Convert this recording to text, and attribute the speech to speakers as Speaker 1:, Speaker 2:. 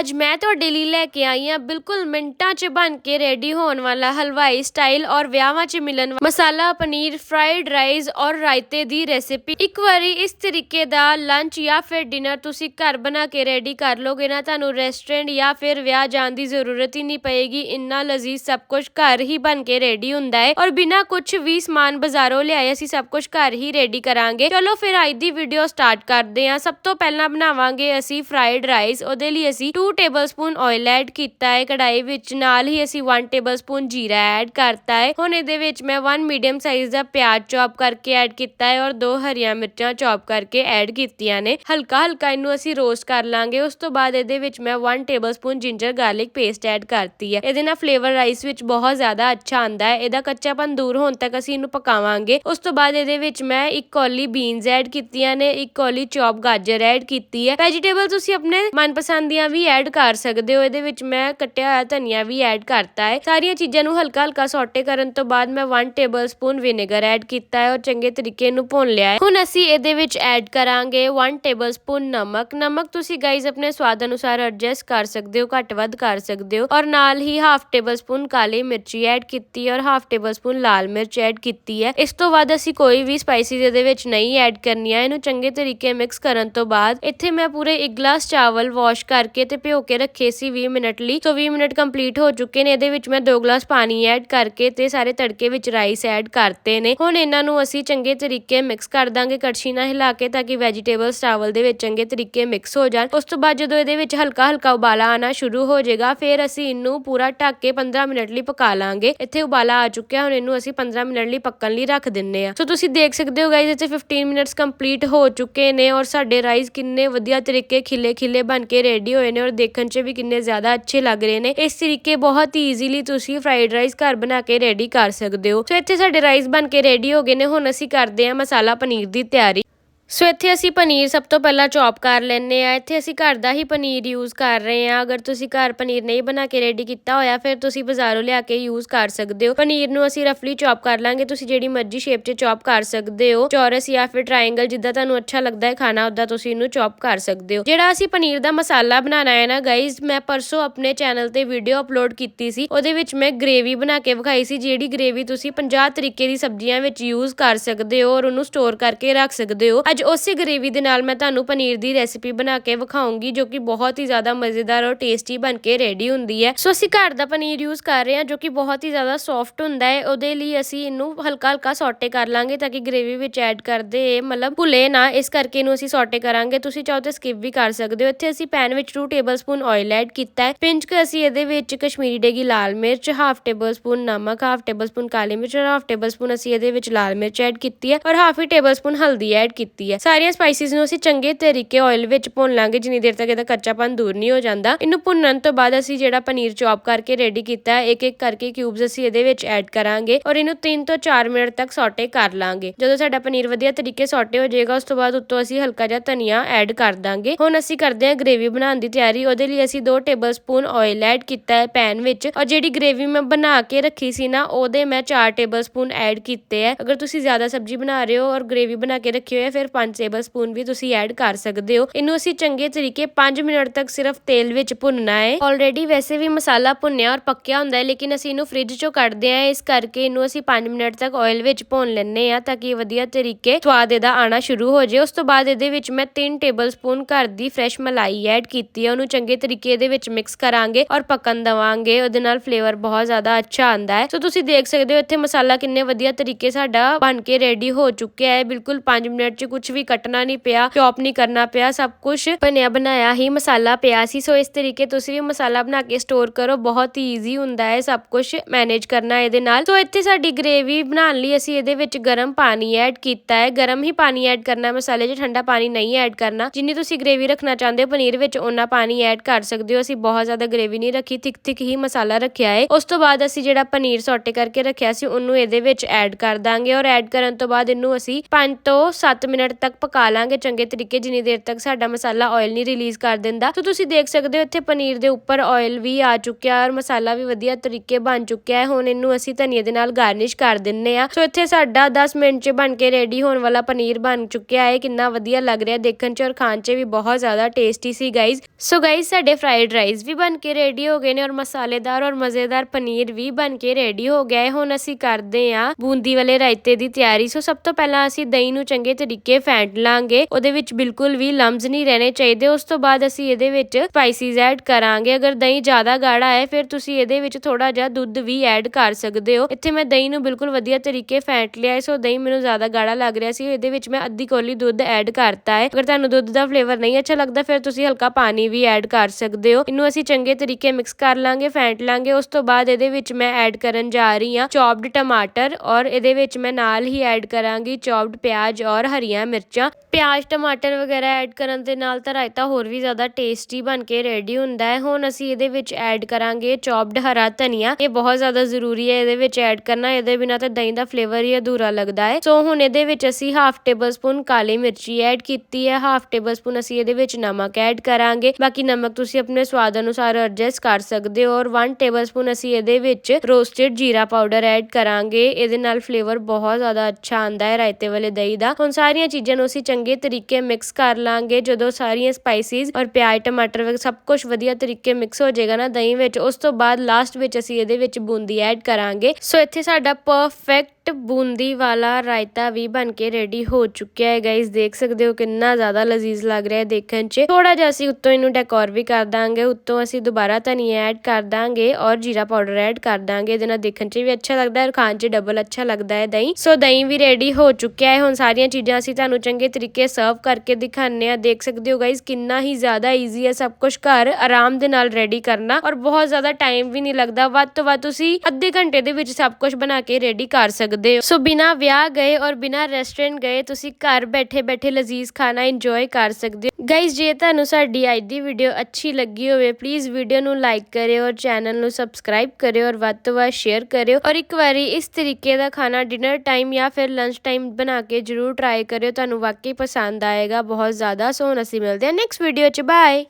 Speaker 1: ਅੱਜ ਮੈਂ ਤੁਹਾਡੇ ਲਈ ਲੈ ਕੇ ਆਈ ਹਾਂ ਬਿਲਕੁਲ ਮਿੰਟਾਂ 'ਚ ਬਣ ਕੇ ਰੈਡੀ ਹੋਣ ਵਾਲਾ ਹਲਵਾਈ ਸਟਾਈਲ ਔਰ ਵਿਆਹਾਂ 'ਚ ਮਿਲਣ ਮਸਾਲਾ ਪਨੀਰ ਫਰਾਈਡ ਰਾਈਸ ਔਰ ਰਾਇਤੇ ਦੀ ਰੈਸਿਪੀ ਇੱਕ ਵਾਰੀ ਇਸ ਤਰੀਕੇ ਦਾ ਲੰਚ ਜਾਂ ਫਿਰ ਡਿਨਰ ਤੁਸੀਂ ਘਰ ਬਣਾ ਕੇ ਰੈਡੀ ਕਰ ਲੋਗੇ ਨਾ, ਤੁਹਾਨੂੰ ਰੈਸਟੋਰੈਂਟ ਜਾਂ ਫਿਰ ਵਿਆਹ ਜਾਣ ਦੀ ਜ਼ਰੂਰਤ ਹੀ ਨਹੀਂ ਪਏਗੀ। ਇੰਨਾ ਲਜ਼ੀਜ਼ ਸਭ ਕੁਝ ਘਰ ਹੀ ਬਣ ਕੇ ਰੈਡੀ ਹੁੰਦਾ ਹੈ ਔਰ ਬਿਨਾ ਕੁਝ ਵੀ ਸਮਾਨ ਬਾਜ਼ਾਰੋਂ ਲਿਆਏ ਅਸੀਂ ਸਭ ਕੁਝ ਘਰ ਹੀ ਰੈਡੀ ਕਰਾਂਗੇ। ਚਲੋ ਫਿਰ ਅੱਜ ਦੀ ਵੀਡੀਓ ਸਟਾਰਟ ਕਰਦੇ ਹਾਂ। ਸਭ ਤੋਂ ਪਹਿਲਾਂ ਬਣਾਵਾਂਗੇ ਅਸੀਂ ਫਰਾਈਡ ਰਾਈਸ ਉਹਦੇ ਲਈ ਅਸੀਂ 2 ਟੇਬਲਸਪੂਨ ਆਇਲ ਐਡ ਕੀਤਾ ਹੈ। ਕੜਾਈ ਵਿੱਚ ਨਾਲ ਹੀ ਅਸੀਂ 1 ਟੇਬਲਸਪੂਨ ਜੀਰਾ ਐਡ ਕਰਤਾ ਹੈ। ਹੁਣ ਇਹਦੇ ਵਿੱਚ ਮੈਂ 1 ਮੀਡੀਅਮ ਸਾਈਜ਼ ਦਾ ਪਿਆਜ਼ ਚੌਪ ਕਰਕੇ ਐਡ ਕੀਤਾ ਹੈ ਔਰ ਦੋ ਹਰੀਆਂ ਮਿਰਚਾਂ ਚੌਪ ਕਰਕੇ ਐਡ ਕੀਤੀਆਂ ਨੇ। ਹਲਕਾ ਹਲਕਾ ਇਹਨੂੰ ਅਸੀਂ ਰੋਸਟ ਕਰ ਲਾਂਗੇ। ਉਸ ਤੋਂ ਬਾਅਦ ਇਹਦੇ ਵਿੱਚ ਮੈਂ 1 tablespoon ginger garlic paste add ਕਰਤੀ ਹੈ। ਇਹਦੇ ਨਾਲ ਫਲੇਵਰ ਰਾਈਸ ਵਿੱਚ ਬਹੁਤ ਜ਼ਿਆਦਾ ਅੱਛਾ ਆਂਦਾ ਹੈ। ਇਹਦਾ ਕੱਚਾਪਨ ਦੂਰ ਹੋਣ ਤੱਕ ਅਸੀਂ ਇਹਨੂੰ ਪਕਾਵਾਂਗੇ। ਉਸ ਤੋਂ ਬਾਅਦ ਇਹਦੇ ਵਿੱਚ ਮੈਂ ਇੱਕ ਕੌਲੀ ਬੀਨਸ ਐਡ ਕੀਤੀਆਂ ਨੇ। ਇੱਕ ਕੌਲੀ ਚੌਪ ਗਾਜਰ ਐਡ ਕੀਤੀ ਹੈ। ਵੈਜੀਟੇਬਲ ਤੁਸੀਂ ਆਪਣੇ ਮਨਪਸੰਦ ਦੀਆਂ ਵੀ ਐਡ ਐਡ ਕਰ ਸਕਦੇ ਹੋ, ਇਹਦੇ ਵਿੱਚ ਮੈਂ ਕੱਟਿਆ ਹੋਇਆ ਧਨੀਆ ਵੀ ਐਡ ਕਰਤਾ ਹੈ। ਸਾਰੀਆਂ ਚੀਜ਼ਾਂ ਨੂੰ ਹਲਕਾ ਹਲਕਾ ਸੌਟੇ ਕਰਨ ਤੋਂ ਬਾਅਦ ਮੈਂ 1 ਟੇਬਲਸਪੂਨ ਵਿਨੇਗਰ ਐਡ ਕੀਤਾ ਹੈ ਔਰ ਚੰਗੇ ਤਰੀਕੇ ਨੂੰ ਭੁੰਨ ਲਿਆ ਹੈ। ਹੁਣ ਅਸੀਂ ਇਹਦੇ ਵਿੱਚ ਐਡ ਕਰਾਂਗੇ 1 ਟੇਬਲਸਪੂਨ ਨਮਕ। ਨਮਕ ਤੁਸੀਂ ਗਾਈਜ਼ ਆਪਣੇ ਸਵਾਦ ਅਨੁਸਾਰ ਐਡਜਸਟ ਕਰ ਸਕਦੇ ਹੋ, ਘੱਟ ਵੱਧ ਕਰ ਸਕਦੇ ਹੋ। ਔਰ ਨਾਲ ਹੀ ਹਾਫ ਟੇਬਲ ਸਪੂਨ ਕਾਲੀ ਮਿਰਚੀ ਐਡ ਕੀਤੀ ਔਰ ਹਾਫ ਟੇਬਲ ਸਪੂਨ ਲਾਲ ਮਿਰਚ ਐਡ ਕੀਤੀ ਹੈ। ਇਸ ਤੋਂ ਬਾਅਦ ਅਸੀਂ ਕੋਈ ਵੀ ਸਪਾਈਸਿਸ ਇਹਦੇ ਵਿੱਚ ਨਹੀਂ ਐਡ ਕਰਨੀਆਂ। ਇਹਨੂੰ ਚੰਗੇ ਤਰੀਕੇ ਮਿਕਸ ਕਰਨ ਤੋਂ ਬਾਅਦ ਇੱਥੇ ਮੈਂ ਪੂਰੇ ਇੱਕ ਗਲਾਸ ਚਾਵਲ ਵਾਸ਼ ਕਰਕੇ ਤੇ ਭਿਓ ਕੇ ਰੱਖੇ ਸੀ 20 ਮਿੰਟ ਲਈ। ਸੋ 20 ਮਿੰਟ ਕੰਪਲੀਟ ਹੋ ਚੁੱਕੇ ਨੇ। ਇਹਦੇ ਵਿੱਚ ਮੈਂ 2 ਗਲਾਸ ਪਾਣੀ ਐਡ ਕਰਕੇ ਤੇ ਸਾਰੇ ਤੜਕੇ ਵਿੱਚ ਰਾਈਸ ਐਡ ਕਰਤੇ ਨੇ। ਹੁਣ ਇਹਨਾਂ ਨੂੰ ਅਸੀਂ ਚੰਗੇ ਤਰੀਕੇ ਮਿਕਸ ਕਰ ਦਾਂਗੇ ਕੜਛੀ ਨਾਲ ਹਿਲਾ ਕੇ ਤਾਂ ਕਿ ਵੈਜੀਟੇਬਲਸ ਚਾਵਲ ਦੇ ਵਿੱਚ ਚੰਗੇ ਤਰੀਕੇ ਮਿਕਸ ਹੋ ਜਾਣ। ਉਸ ਤੋਂ ਬਾਅਦ ਜਦੋਂ ਇਹਦੇ ਵਿੱਚ ਹਲਕਾ ਹਲਕਾ ਉਬਾਲਾ ਆਣਾ ਸ਼ੁਰੂ ਹੋ ਜਾਏਗਾ, ਫਿਰ ਅਸੀਂ ਇਹਨੂੰ ਪੂਰਾ ਢੱਕ ਕੇ 15 ਮਿੰਟ ਲਈ ਪਕਾ ਲਾਂਗੇ। ਇੱਥੇ ਉਬਾਲਾ ਆ ਚੁੱਕਿਆ, ਹੁਣ ਇਹਨੂੰ ਅਸੀਂ 15 ਮਿੰਟ ਲਈ ਪੱਕਣ ਲਈ ਰੱਖ ਦਿੰਨੇ ਆ। ਸੋ ਤੁਸੀਂ ਦੇਖ ਸਕਦੇ ਹੋ ਗਾਇਜ਼ ਇੱਥੇ 15 ਮਿੰਟਸ ਕੰਪਲੀਟ ਹੋ ਚੁੱਕੇ ਨੇ ਔਰ ਸਾਡੇ ਰਾਈਸ ਕਿੰਨੇ ਵਧੀਆ ਤਰੀਕੇ ਖਿਲੇ ਖਿਲੇ ਬਣ ਕੇ ਰੈਡੀ ਹੋਏ ਨੇ ਔਰ ਦੇਖਣ 'ਚ ਵੀ ਕਿੰਨੇ ਜ਼ਿਆਦਾ ਅੱਛੇ ਲੱਗ ਰਹੇ ਨੇ। ਇਸ ਤਰੀਕੇ ਬਹੁਤ ਹੀ ਈਜ਼ੀਲੀ ਤੁਸੀਂ ਫਰਾਈਡ ਰਾਈਸ ਘਰ ਬਣਾ ਕੇ ਰੈਡੀ ਕਰ ਸਕਦੇ ਹੋ। ਸੋ ਇੱਥੇ ਸਾਡੇ ਰਾਈਸ ਬਣ ਕੇ ਰੈਡੀ ਹੋ ਗਏ ਨੇ। ਹੁਣ ਅਸੀਂ ਕਰਦੇ ਹਾਂ ਮਸਾਲਾ ਪਨੀਰ ਦੀ ਤਿਆਰੀ। ਸੋ ਇੱਥੇ ਅਸੀਂ ਪਨੀਰ ਸਭ ਤੋਂ ਪਹਿਲਾਂ ਚੌਪ ਕਰ ਲੈਨੇ ਆ ਇੱਥੇ ਅਸੀਂ ਘਰ ਦਾ ਹੀ ਪਨੀਰ ਯੂਜ਼ ਕਰ ਰਹੇ ਆ ਅਗਰ ਤੁਸੀਂ ਘਰ ਪਨੀਰ ਨਹੀਂ ਬਣਾ ਕੇ ਰੈਡੀ ਕੀਤਾ ਹੋਇਆ, ਫਿਰ ਤੁਸੀਂ ਬਾਜ਼ਾਰੋਂ ਲਿਆ ਕੇ ਯੂਜ਼ ਕਰ ਸਕਦੇ ਹੋ। ਪਨੀਰ ਨੂੰ ਅਸੀਂ ਰਫਲੀ ਚੌਪ ਕਰ ਲਾਂਗੇ। ਤੁਸੀਂ ਜਿਹੜੀ ਮਰਜ਼ੀ ਸ਼ੇਪ 'ਚ ਚੌਪ ਕਰ ਸਕਦੇ ਹੋ। ਚੌਰਸ ਜਾਂ ਫਿਰ ਟ੍ਰਾਇੰਗਲ ਜਿੱਦਾਂ ਤੁਹਾਨੂੰ ਅੱਛਾ ਲੱਗਦਾ ਹੈ ਖਾਣਾ ਉਦਾਂ ਤੁਸੀਂ ਇਹਨੂੰ ਚੌਪ ਕਰ ਸਕਦੇ ਹੋ। ਜਿਹੜਾ ਅਸੀਂ ਪਨੀਰ ਦਾ ਮਸਾਲਾ ਬਣਾਉਣਾ ਹੈ ਨਾ ਗਾਇਜ਼ ਮੈਂ ਪਰਸੋਂ ਆਪਣੇ ਚੈਨਲ ਤੇ ਵੀਡੀਓ ਅਪਲੋਡ ਕੀਤੀ ਸੀ। ਉਹਦੇ ਵਿੱਚ ਮੈਂ ਗ੍ਰੇਵੀ ਬਣਾ ਕੇ ਵਿਖਾਈ ਸੀ, ਜਿਹੜੀ ਗ੍ਰੇਵੀ ਤੁਸੀਂ 50 ਤਰੀਕੇ ਦੀ ਸਬਜ਼ੀਆਂ ਵਿੱਚ ਯੂਜ਼ ਕਰ ਸਕਦੇ ਹੋ ਔਰ ਉਹਨੂੰ ਸਟੋਰ ਕਰਕੇ ਰੱਖ ਸਕਦੇ ਹੋ। ਅੱਜ ਉਸੇ ਗਰੇਵੀ ਦੇ ਨਾਲ ਮੈਂ ਤੁਹਾਨੂੰ ਪਨੀਰ ਦੀ ਰੈਸਿਪੀ ਬਣਾ ਕੇ ਵਿਖਾਉਂਗੀ, ਜੋ ਕਿ ਬਹੁਤ ਹੀ ਜ਼ਿਆਦਾ ਮਜ਼ੇਦਾਰ ਔਰ ਟੇਸਟੀ ਬਣ ਕੇ ਰੈਡੀ ਹੁੰਦੀ ਹੈ। ਸੋ ਅਸੀਂ ਘਰ ਦਾ ਪਨੀਰ ਯੂਜ਼ ਕਰ ਰਹੇ ਹਾਂ, ਜੋ ਕਿ ਬਹੁਤ ਹੀ ਜ਼ਿਆਦਾ ਸੌਫਟ ਹੁੰਦਾ ਹੈ। ਉਹਦੇ ਲਈ ਅਸੀਂ ਇਹਨੂੰ ਹਲਕਾ ਹਲਕਾ ਸੌਟੇ ਕਰ ਲਾਂਗੇ ਤਾਂ ਕਿ ਗਰੇਵੀ ਵਿੱਚ ਐਡ ਕਰਦੇ ਮਤਲਬ ਭੁੱਲੇ ਨਾ, ਇਸ ਕਰਕੇ ਇਹਨੂੰ ਅਸੀਂ ਸੌਟੇ ਕਰਾਂਗੇ। ਤੁਸੀਂ ਚਾਹੋ ਤੇ ਸਕਿਪ ਵੀ ਕਰ ਸਕਦੇ ਹੋ। ਇੱਥੇ ਅਸੀਂ ਪੈਨ ਵਿੱਚ 2 ਟੇਬਲਸਪੂਨ ਆਇਲ ਐਡ ਕੀਤਾ ਹੈ। ਪਿੰਚ ਕੇ ਅਸੀਂ ਇਹਦੇ ਵਿੱਚ ਕਸ਼ਮੀਰੀ ਡੇਗੀ ਲਾਲ ਮਿਰਚ ਹਾਫ ਟੇਬਲਸਪੂਨ ਨਮਕ ਹਾਫ ਟੇਬਲਸਪੂਨ ਕਾਲੀ ਮਿਰਚ ਔਰ ਹਾਫ ਟੇਬਲਸਪੂਨ ਅਸੀਂ ਇਹਦੇ ਵਿੱਚ ਲਾਲ ਮਿਰਚ ਐਡ ਕੀਤੀ ਹੈ ਔਰ ਹਾਫ ਹੀ ਟੇਬਲਸਪੂਨ ਹਲਦੀ ਐਡ ਕੀਤੀ ਹੈ। ਸਾਰੀਆਂ ਸਪਾਈਸਿਸ ਨੂੰ ਅਸੀਂ ਚੰਗੇ ਤਰੀਕੇ ਆਇਲ ਵਿੱਚ ਭੁੰਨ ਲਾਂਗੇ। ਜਿੰਨੀ ਦੇਰ ਤੱਕ ਇਹਦਾ ਕੱਚਾਪਨ ਦੂਰ ਨਹੀਂ ਹੋ ਜਾਂਦਾ। ਇਹਨੂੰ ਭੁੰਨਣ ਤੋਂ ਬਾਅਦ ਅਸੀਂ ਜਿਹੜਾ ਪਨੀਰ ਚੌਪ ਕਰਕੇ ਰੈਡੀ ਕੀਤਾ ਹੈ ਇੱਕ ਇੱਕ ਕਰਕੇ ਕਿਊਬਸ ਅਸੀਂ ਇਹਦੇ ਵਿੱਚ ਐਡ ਕਰਾਂਗੇ ਔਰ ਇਹਨੂੰ 3 ਤੋਂ 4 ਮਿੰਟ ਤੱਕ ਸੌਟੇ ਕਰ ਲਾਂਗੇ। ਜਦੋਂ ਸਾਡਾ ਪਨੀਰ ਵਧੀਆ ਤਰੀਕੇ ਸੌਟੇ ਹੋ ਜਾਏਗਾ, ਉਸ ਤੋਂ ਬਾਅਦ ਉੱਤੋਂ ਅਸੀਂ ਹਲਕਾ ਜਿਹਾ ਧਨੀਆ ਐਡ ਕਰ ਦਾਂਗੇ। ਹੁਣ ਅਸੀਂ ਕਰਦੇ ਹਾਂ ਗ੍ਰੇਵੀ ਬਣਾਉਣ ਦੀ ਤਿਆਰੀ। ਉਹਦੇ ਲਈ ਅਸੀਂ 2 ਟੇਬਲਸਪੂਨ ਆਇਲ ਐਡ ਕੀਤਾ ਹੈ ਪੈਨ ਵਿੱਚ। ਔਰ ਜਿਹੜੀ ਗ੍ਰੇਵੀ ਮੈਂ ਬਣਾ ਕੇ ਰੱਖੀ ਸੀ ਨਾ, ਉਹਦੇ ਮੈਂ 4 ਟੇਬਲਸਪੂਨ ਐਡ ਕੀਤੇ ਹੈ। ਅਗਰ ਤੁਸੀਂ ਜ਼ਿਆਦਾ ਸਬਜ਼ੀ ਬਣਾ ਰਹੇ ਹੋ ਔਰ ਗ੍ਰੇਵੀ ਬਣਾ ਕੇ ਰੱਖੀ ਹੋਈ ਹੈ, ਫਿਰ 5 ਟੇਬਲਸਪੂਨ ਵੀ ਤੁਸੀਂ ਐਡ ਕਰ ਸਕਦੇ ਹੋ। ਇਹਨੂੰ ਅਸੀਂ ਚੰਗੇ ਤਰੀਕੇ 5 ਮਿੰਟ ਤੱਕ ਸਿਰਫ ਤੇਲ ਵਿੱਚ ਭੁੰਨਣਾ ਹੈ। ਆਲਰੇਡੀ ਵੈਸੇ ਵੀ ਮਸਾਲਾ ਭੁੰਨਿਆ ਔਰ ਪੱਕਿਆ ਹੁੰਦਾ ਹੈ, ਲੇਕਿਨ ਅਸੀਂ ਇਹਨੂੰ ਫ੍ਰਿਜ ਚੋਂ ਕੱਢਦੇ ਹਾਂ। ਇਸ ਕਰਕੇ ਇਹਨੂੰ ਅਸੀਂ 5 ਮਿੰਟ ਤੱਕ ਆਇਲ ਵਿੱਚ ਭੁੰਨ ਲੈਂਦੇ ਆ ਤਾਂ ਕਿ ਵਧੀਆ ਤਰੀਕੇ ਸਵਾਦ ਇਹਦਾ ਆਣਾ ਸ਼ੁਰੂ ਹੋ ਜਾਏ। ਉਸ ਤੋਂ ਬਾਅਦ ਇਹਦੇ ਵਿੱਚ ਮੈਂ 3 ਟੇਬਲਸਪੂਨ ਘਰ ਦੀ ਫਰੈਸ਼ ਮਲਾਈ ਐਡ ਕੀਤੀ ਹੈ। ਉਹਨੂੰ ਚੰਗੇ ਤਰੀਕੇ ਇਹਦੇ ਵਿੱਚ ਮਿਕਸ ਕਰਾਂਗੇ ਔਰ ਪਕਣ ਦਵਾਂਗੇ। ਉਹਦੇ ਨਾਲ ਫਲੇਵਰ ਬਹੁਤ ਜ਼ਿਆਦਾ ਅੱਛਾ ਆਂਦਾ ਹੈ। ਸੋ ਤੁਸੀਂ ਦੇਖ ਸਕਦੇ ਹੋ ਇੱਥੇ ਮਸਾਲਾ ਕਿੰਨੇ ਵਧੀਆ ਤਰੀਕੇ ਸਾਡਾ ਬਣ ਕੇ ਰੈਡੀ ਹੋ ਚੁੱਕਿਆ ਹੈ। ਬਿਲਕੁਲ 5 ਮਿੰਟ 'ਚ ਕੁਝ ਵੀ ਕੱਟਣਾ ਨਹੀਂ ਪਿਆ ਚੌਪ ਨਹੀਂ ਕਰਨਾ ਪਿਆ, ਸਭ ਕੁਝ ਬਣਿਆ ਬਣਾਇਆ ਹੀ ਮਸਾਲਾ ਪਿਆ ਸੀ। ਸੋ ਇਸ ਤਰੀਕੇ ਤੁਸੀਂ ਵੀ ਮਸਾਲਾ ਬਣਾ ਕੇ ਸਟੋਰ ਕਰੋ, ਬਹੁਤ ਹੀ ਈਜ਼ੀ ਹੁੰਦਾ ਹੈ ਸਭ ਕੁਝ ਮੈਨੇਜ ਕਰਨਾ ਇਹਦੇ ਨਾਲ। ਸੋ ਇੱਥੇ ਸਾਡੀ ਗ੍ਰੇਵੀ ਬਣਾਉਣ ਲਈ ਅਸੀਂ ਇਹਦੇ ਵਿੱਚ ਗਰਮ ਪਾਣੀ ਐਡ ਕੀਤਾ ਹੈ। ਗਰਮ ਹੀ ਪਾਣੀ ਐਡ ਕਰਨਾ ਮਸਾਲੇ 'ਚ, ਠੰਡਾ ਪਾਣੀ ਨਹੀਂ ਐਡ ਕਰਨਾ। ਜਿੰਨੀ ਤੁਸੀਂ ਗ੍ਰੇਵੀ ਰੱਖਣਾ ਚਾਹੁੰਦੇ ਹੋ ਪਨੀਰ ਵਿੱਚ ਉਹਨਾਂ ਪਾਣੀ ਐਡ ਕਰ ਸਕਦੇ ਹੋ। ਅਸੀਂ ਬਹੁਤ ਜ਼ਿਆਦਾ ਗ੍ਰੇਵੀ ਨਹੀਂ ਰੱਖੀ ਥਿਕ ਥਿਕ ਹੀ ਮਸਾਲਾ ਰੱਖਿਆ ਹੈ। ਉਸ ਤੋਂ ਬਾਅਦ ਅਸੀਂ ਜਿਹੜਾ ਪਨੀਰ ਸੌਟੇ ਕਰਕੇ ਰੱਖਿਆ ਸੀ, ਉਹਨੂੰ ਇਹਦੇ ਵਿੱਚ ਐਡ ਕਰ ਦਾਂਗੇ। ਔਰ ਐਡ ਕਰਨ ਤੋਂ ਬਾਅਦ ਇਹਨੂੰ ਅਸੀਂ 5 ਤੋਂ 7 ਮਿੰਟ ਮਿੰਟ ਤੱਕ ਪਕਾ ਲਾਂਗੇ, ਚੰਗੇ ਤਰੀਕੇ ਜਿੰਨੀ ਦੇਰ ਤੱਕ ਸਾਡਾ ਮਸਾਲਾ ਆਇਲ ਨਹੀਂ ਰਿਲੀਜ਼ ਕਰ ਦਿੰਦਾ। ਸੋ ਤੁਸੀਂ ਦੇਖ ਸਕਦੇ ਹੋ, ਇੱਥੇ ਪਨੀਰ ਦੇ ਉੱਪਰ ਆਇਲ ਵੀ ਆ ਚੁੱਕਿਆ ਔਰ ਮਸਾਲਾ ਵੀ ਵਧੀਆ ਤਰੀਕੇ ਬਣ ਚੁੱਕਿਆ ਹੈ। ਹੁਣ ਇਹਨੂੰ ਅਸੀਂ ਧਨੀਏ ਦੇ ਨਾਲ ਗਾਰਨਿਸ਼ ਕਰ ਦਿੰਨੇ ਆ ਸੋ ਇੱਥੇ ਸਾਡਾ 10 ਮਿੰਟ 'ਚ ਬਣ ਕੇ ਰੈਡੀ ਹੋਣ ਵਾਲਾ ਪਨੀਰ ਬਣ ਚੁੱਕਿਆ ਹੈ। ਕਿੰਨਾ ਵਧੀਆ ਲੱਗ ਰਿਹਾ ਦੇਖਣ 'ਚ ਔਰ ਖਾਣ 'ਚ ਵੀ ਬਹੁਤ ਜ਼ਿਆਦਾ ਟੇਸਟੀ ਸੀ ਗਾਇਜ਼ ਸੋ ਗਾਇਜ਼ ਸਾਡੇ ਫਰਾਈਡ ਰਾਈਸ ਵੀ ਬਣ ਕੇ ਰੈਡੀ ਹੋ ਗਏ ਨੇ ਔਰ ਮਸਾਲੇਦਾਰ ਔਰ ਮਜ਼ੇਦਾਰ ਪਨੀਰ ਵੀ ਬਣ ਕੇ ਰੈਡੀ ਹੋ ਗਿਆ ਹੈ। ਹੁਣ ਅਸੀਂ ਕਰਦੇ ਆ ਬੂੰਦੀ ਵਾਲੇ ਰਾਇਤੇ ਦੀ ਤਿਆਰੀ। ਸੋ ਸਭ ਤੋਂ ਪਹਿਲਾਂ ਅਸੀਂ ਦਹੀਂ ਨੂੰ ਚੰਗੇ ਤਰੀਕੇ ਫੈਂਟ ਲਾਂਗੇ, ਉਹਦੇ ਵਿੱਚ ਬਿਲਕੁਲ ਵੀ ਲੰਬਸ ਨਹੀਂ ਰਹਿਣੇ ਚਾਹੀਦੇ। ਉਸ ਤੋਂ ਬਾਅਦ ਅਸੀਂ ਇਹਦੇ ਵਿੱਚ ਸਪਾਈਸੀਜ਼ ਐਡ ਕਰਾਂਗੇ। ਅਗਰ ਦਹੀਂ ਜ਼ਿਆਦਾ ਗਾੜਾ ਹੈ, ਫਿਰ ਤੁਸੀਂ ਇਹਦੇ ਵਿੱਚ ਥੋੜਾ ਜਿਹਾ ਦੁੱਧ ਵੀ ਐਡ ਕਰ ਸਕਦੇ ਹੋ। ਇੱਥੇ ਮੈਂ ਦਹੀਂ ਨੂੰ ਬਿਲਕੁਲ ਵਧੀਆ ਤਰੀਕੇ ਫੈਂਟ ਲਿਆ ਸੋ ਦਹੀਂ ਮੈਨੂੰ ਜ਼ਿਆਦਾ ਗਾੜਾ ਲੱਗ ਰਿਹਾ ਸੀ। ਇਹਦੇ ਵਿੱਚ ਮੈਂ ਅੱਧੀ ਕੋਲੀ ਦੁੱਧ ਐਡ ਕਰਤਾ ਹੈ। ਅਗਰ ਤੁਹਾਨੂੰ ਦੁੱਧ ਦਾ ਫਲੇਵਰ ਨਹੀਂ ਅੱਛਾ ਲੱਗਦਾ, ਫਿਰ ਤੁਸੀਂ ਹਲਕਾ ਪਾਣੀ ਵੀ ਐਡ ਕਰ ਸਕਦੇ ਹੋ। ਇਹਨੂੰ ਅਸੀਂ ਚੰਗੇ ਤਰੀਕੇ ਮਿਕਸ ਕਰ ਲਾਂਗੇ, ਫੈਂਟ ਲਾਂਗੇ। ਉਸ ਤੋਂ ਬਾਅਦ ਇਹਦੇ ਵਿੱਚ ਮੈਂ ਐਡ ਕਰਨ ਜਾ ਰਹੀ ਹਾਂ ਚੌਪਡ ਟਮਾਟਰ ਔਰ ਇਹਦੇ ਵਿੱਚ ਮੈਂ ਨਾਲ ਹੀ ਐਡ ਕਰਾਂਗੀ ਚੌਪਡ ਪਿਆਜ਼ ਔਰ ਹਰੀਆਂ ਮਿਰਚਾਂ ਪਿਆਜ਼, ਟਮਾਟਰ ਵਗੈਰਾ ਐਡ ਕਰਨ ਦੇ ਨਾਲ ਤਾਂ ਰਾਇਤਾ ਹੋਰ ਵੀ ਜ਼ਿਆਦਾ ਟੇਸਟੀ ਬਣ ਕੇ ਰੈਡੀ ਹੁੰਦਾ ਹੈ। ਹੁਣ ਅਸੀਂ ਇਹਦੇ ਵਿੱਚ ਐਡ ਕਰਾਂਗੇ ਚੌਪਡ ਹਰਾ ਧਨੀਆ। ਇਹ ਬਹੁਤ ਜ਼ਿਆਦਾ ਜ਼ਰੂਰੀ ਹੈ, ਇਹਦੇ ਵਿੱਚ ਐਡ ਕਰਨਾ। ਇਹਦੇ ਬਿਨਾ ਤਾਂ ਦਹੀਂ ਦਾ ਫਲੇਵਰ ਹੀ ਅਧੂਰਾ ਲੱਗਦਾ ਹੈ। ਸੋ ਹੁਣ ਇਹਦੇ ਵਿੱਚ ਅਸੀਂ ਹਾਫ ਟੇਬਲ ਸਪੂਨ ਕਾਲੀ ਮਿਰਚੀ ਐਡ ਕੀਤੀ ਹੈ। ਹਾਫ ਟੇਬਲ ਸਪੂਨ ਅਸੀਂ ਇਹਦੇ ਵਿੱਚ ਨਮਕ ਐਡ ਕਰਾਂਗੇ। ਬਾਕੀ ਨਮਕ ਤੁਸੀਂ ਆਪਣੇ ਸਵਾਦ ਅਨੁਸਾਰ ਐਡਜਸਟ ਕਰ ਸਕਦੇ ਹੋ। ਔਰ 1 ਟੇਬਲ ਸਪੂਨ ਅਸੀਂ ਇਹਦੇ ਵਿੱਚ ਰੋਸਟਡ ਜੀਰਾ ਪਾਊਡਰ ਐਡ ਕਰਾਂਗੇ। ਇਹਦੇ ਨਾਲ ਫਲੇਵਰ ਬਹੁਤ ਜ਼ਿਆਦਾ ਅੱਛਾ ਆਂਦਾ ਹੈ ਰਾਇਤੇ ਵਾਲੇ ਦਹੀਂ ਦਾ। ਹੁਣ ਸਾਰੀਆਂ ਚੀਜ਼ਾਂ ਨੂੰ ਅਸੀਂ ਚੰਗੇ ਤਰੀਕੇ ਮਿਕਸ ਕਰ ਲਾਂਗੇ। ਜਦੋਂ ਸਾਰੀਆਂ ਸਪਾਈਸੀਜ਼ ਔਰ ਪਿਆਜ਼, ਟਮਾਟਰ ਸਭ ਕੁਝ ਵਧੀਆ ਤਰੀਕੇ ਮਿਕਸ ਹੋ ਜਾਏਗਾ ਨਾ ਦਹੀਂ ਵਿੱਚ, ਉਸ ਤੋਂ ਬਾਅਦ ਲਾਸਟ ਵਿੱਚ ਅਸੀਂ ਇਹਦੇ ਵਿੱਚ ਬੂੰਦੀ ਐਡ ਕਰਾਂਗੇ। ਸੋ ਇੱਥੇ ਸਾਡਾ ਪਰਫੈਕਟ ਬੂੰਦੀ ਵਾਲਾ ਰਾਇਤਾ ਵੀ ਬਣ ਕੇ ਰੈਡੀ ਹੋ ਚੁੱਕਿਆ ਹੈ। ਗਾਇਸ ਦੇਖ ਸਕਦੇ ਹੋ ਕਿੰਨਾ ਜ਼ਿਆਦਾ ਲਜ਼ੀਜ਼ ਲੱਗ ਰਿਹਾ ਹੈ ਦੇਖਣ 'ਚ। ਥੋੜਾ ਜਿਹਾ ਅਸੀਂ ਉੱਤੋਂ ਇਹਨੂੰ ਡੈਕੋਰ ਵੀ ਕਰ ਦਾਂਗੇ। ਉੱਤੋਂ ਅਸੀਂ ਦੁਬਾਰਾ ਧਨੀਆ ਐਡ ਕਰ ਦਾਂਗੇ ਔਰ ਜੀਰਾ ਪਾਊਡਰ ਐਡ ਕਰ ਦਾਂਗੇ। ਇਹਦੇ ਨਾਲ ਦੇਖਣ 'ਚ ਵੀ ਅੱਛਾ ਲੱਗਦਾ ਹੈ ਔਰ ਖਾਣ 'ਚ ਡਬਲ ਅੱਛਾ ਲੱਗਦਾ ਹੈ ਦਹੀਂ। ਸੋ ਦਹੀਂ ਵੀ ਰੈਡੀ ਹੋ ਚੁੱਕਿਆ ਹੈ। ਹੁਣ ਸਾਰੀਆਂ ਚੀਜ਼ਾਂ ਅਸੀਂ ਤੁਹਾਨੂੰ ਚੰਗੇ ਤਰੀਕੇ ਸਰਵ ਕਰਕੇ ਦਿਖਾਣੇ ਆ ਦੇਖ ਸਕਦੇ ਹੋ ਗਾਇਸ ਕਿੰਨਾ ਹੀ ਜ਼ਿਆਦਾ ਈਜ਼ੀ ਹੈ ਸਭ ਕੁਝ ਘਰ ਆਰਾਮ ਦੇ ਨਾਲ ਰੈਡੀ ਕਰਨਾ ਔਰ ਬਹੁਤ ਜ਼ਿਆਦਾ ਟਾਈਮ ਵੀ ਨਹੀਂ ਲੱਗਦਾ। ਵੱਧ ਤੋਂ ਵੱਧ ਤੁਸੀਂ ਅੱਧੇ ਘੰਟੇ ਦੇ ਵਿੱਚ ਸਭ ਕੁਝ ਬਣਾ ਕੇ ਰੈਡੀ ਕਰ ਸਕਦੇ ਹੋ। ਸੋ ਬਿਨਾ ਵਿਆਹ ਗਏ ਔਰ ਬਿਨਾ ਰੈਸਟੋਰੈਂਟ ਗਏ, ਤੁਸੀਂ ਘਰ ਬੈਠੇ ਬੈਠੇ ਲਜ਼ੀਜ਼ ਖਾਣਾ ਇੰਜੋਏ ਕਰ ਸਕਦੇ ਹੋ। ਗਾਇਸ ਜੇ ਤੁਹਾਨੂੰ ਸਾਡੀ ਅੱਜ ਦੀ ਵੀਡੀਓ ਅੱਛੀ ਲੱਗੀ ਹੋਵੇ ਪਲੀਜ਼ ਵੀਡੀਓ ਨੂੰ ਲਾਈਕ ਕਰਿਓ ਔਰ ਚੈਨਲ ਨੂੰ ਸਬਸਕ੍ਰਾਈਬ ਕਰਿਓ ਔਰ ਵੱਧ ਤੋਂ ਵੱਧ ਸ਼ੇਅਰ ਕਰਿਓ। ਔਰ ਇੱਕ ਵਾਰੀ ਇਸ ਤਰੀਕੇ ਦਾ ਖਾਣਾ ਡਿਨਰ ਟਾਈਮ ਜਾਂ ਫਿਰ ਲੰਚ ਟਾਈਮ ਬਣਾ ਕੇ ਜਰੂਰ ਟਰਾਈ ਕਰਿਓ, ਤੁਹਾਨੂੰ ਵਾਕਈ ਪਸੰਦ ਆਏਗਾ। ਬਹੁਤ ਜ਼ਿਆਦਾ ਸੋ। ਹੁਣ ਅਸੀਂ ਮਿਲਦੇ ਹਾਂ ਨੈਕਸਟ ਵੀਡੀਓ 'ਚ। ਬਾਏ